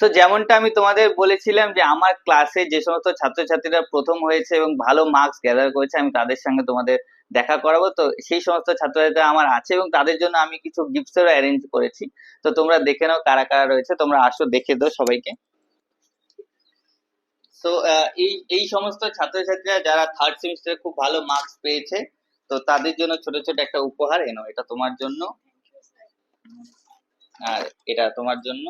So যেমনটা আমি তোমাদের বলেছিলাম যে আমার ক্লাসে যে সমস্ত ছাত্রছাত্রীরা প্রথম হয়েছে এবং ভালো মার্কস গ্যাদার করেছে, আমি তাদের সঙ্গে তোমাদের দেখা করাবো। তো সেই সমস্ত ছাত্রছাত্রীরা আমার আছে এবং তাদের জন্য আমি কিছু গিফটসেরও অ্যারেঞ্জ করেছি। তো তোমরা দেখে নাও কারা কারা রয়েছে, তোমরা আসো দেখে দাও সবাইকে। তো এই এই সমস্ত ছাত্রছাত্রীরা যারা থার্ড সেমিস্টারে খুব ভালো মার্কস পেয়েছে, তো তাদের জন্য ছোট ছোট একটা উপহার এনো এটা তোমার জন্য। আর এটা তোমার জন্য।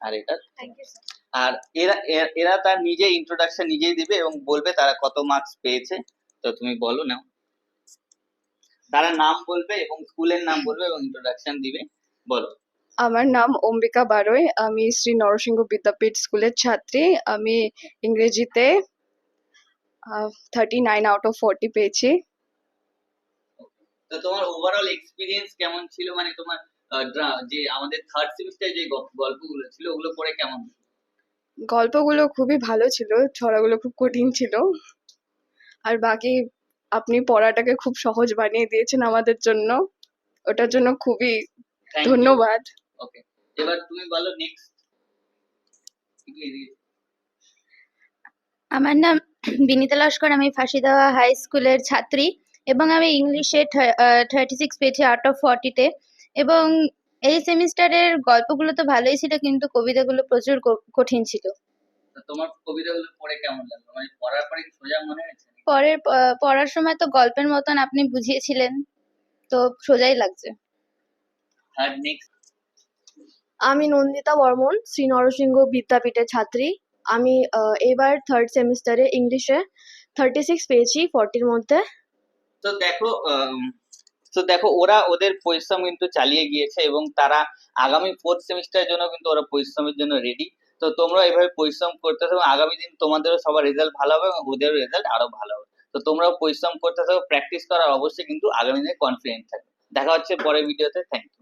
আর এটা আর এরা এরা তার নিজে ইন্ট্রোডাকশন নিজেই দিবে এবং বলবে তারা কত মার্কস পেয়েছে। তো তুমি বলো নাও। তারা নাম বলবে এবং স্কুলের নাম বলবে এবং ইন্ট্রোডাকশন দিবে। বলো। আমার নাম অম্বিকা বারোই। আমি শ্রী নরসিংহ বিদ্যাপীঠ স্কুলের ছাত্রী। আমি ইংরেজিতে thirty nine out of forty পেয়েছি। তো তোমার ওভারঅল এক্সপিরিয়েন্স কেমন ছিল? মানে তোমার যে আমাদের থার্ড সেমিস্টারে যে গল্পগুলো ছিল ওগুলো পড়ে কেমন গল্পগুলো খুবই ভালো ছিল ছড়াগুলো খুব কঠিন ছিল। আর বাকি আপনি পড়াটাকে খুব সহজ বানিয়ে দিয়েছেন আমাদের জন্য। ওটার জন্য খুবই ধন্যবাদ। ওকে এবার তুমি বলো নেক্সট আমার নাম বিনীতা লস্কর আমি ফাঁসিদেওয়া হাই স্কুলের ছাত্রী এবং আমি ইংলিশে থার্টি সিক্স পেয়েছি আউট অফ ফর্টিতে এবং এই সেমিস্টারের গল্পগুলো তো ভালোই ছিল কিন্তু কবিতাগুলো প্রচুর কঠিন ছিল। তোমার কবিতাগুলো পড়ে কেমন লাগল? মানে পড়ার পরে কি সোজা মনে হয়েছে? পরের পড়ার সময় তো গল্পের মতন আপনি বুঝিয়েছিলেন তো সোজাই লাগছে। নেক্সট আমি নন্দিতা বর্মন শ্রী নরসিংহ বিদ্যাপীঠের ছাত্রী। আমি এবার থার্ড সেমিস্টারে ইংলিশে থার্টি সিক্স পেয়েছি ফর্টির মধ্যে। তো দেখো তো দেখো, ওরা ওদের পরিশ্রম কিন্তু চালিয়ে গিয়েছে এবং তারা আগামী ফোর্থ সেমিস্টারের জন্য কিন্তু ওরা পরিশ্রমের জন্য রেডি তো তোমরা এভাবে পরিশ্রম করতে থাকো আগামী দিন তোমাদেরও সবার রেজাল্ট ভালো হবে এবং ওদেরও রেজাল্ট আরও ভালো হবে। তো তোমরাও পরিশ্রম করতে থাকো প্র্যাকটিস করার অবশ্যই কিন্তু আগামী দিনে কনফিডেন্ট থাকবে। দেখা হচ্ছে পরের ভিডিওতে থ্যাংক ইউ